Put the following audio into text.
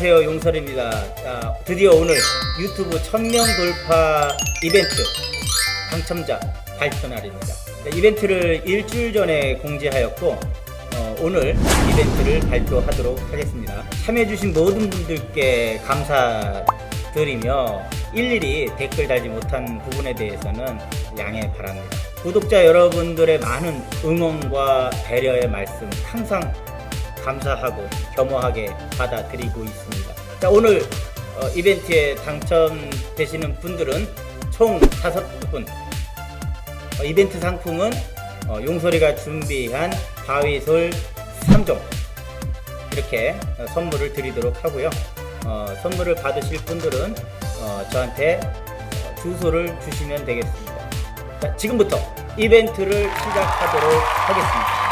안녕하세요 용설입니다. 자, 드디어 오늘 유튜브 1000명 돌파 이벤트 당첨자 발표 날입니다. 자, 이벤트를 일주일 전에 공지하였고 어, 오늘 이벤트를 발표하도록 하겠습니다. 참여해주신 모든 분들께 감사드리며 일일이 댓글 달지 못한 부분에 대해서는 양해 바랍니다. 구독자 여러분들의 많은 응원과 배려의 말씀 항상 감사하고 겸허하게 받아들이고 있습니다. 자, 오늘 어, 이벤트에 당첨되시는 분들은 총 다섯 분. 어, 이벤트 상품은 어, 용소리가 준비한 바위솔 3종 이렇게 어, 선물을 드리도록 하고요. 어, 선물을 받으실 분들은 어, 저한테 어, 주소를 주시면 되겠습니다. 자, 지금부터 이벤트를 시작하도록 하겠습니다.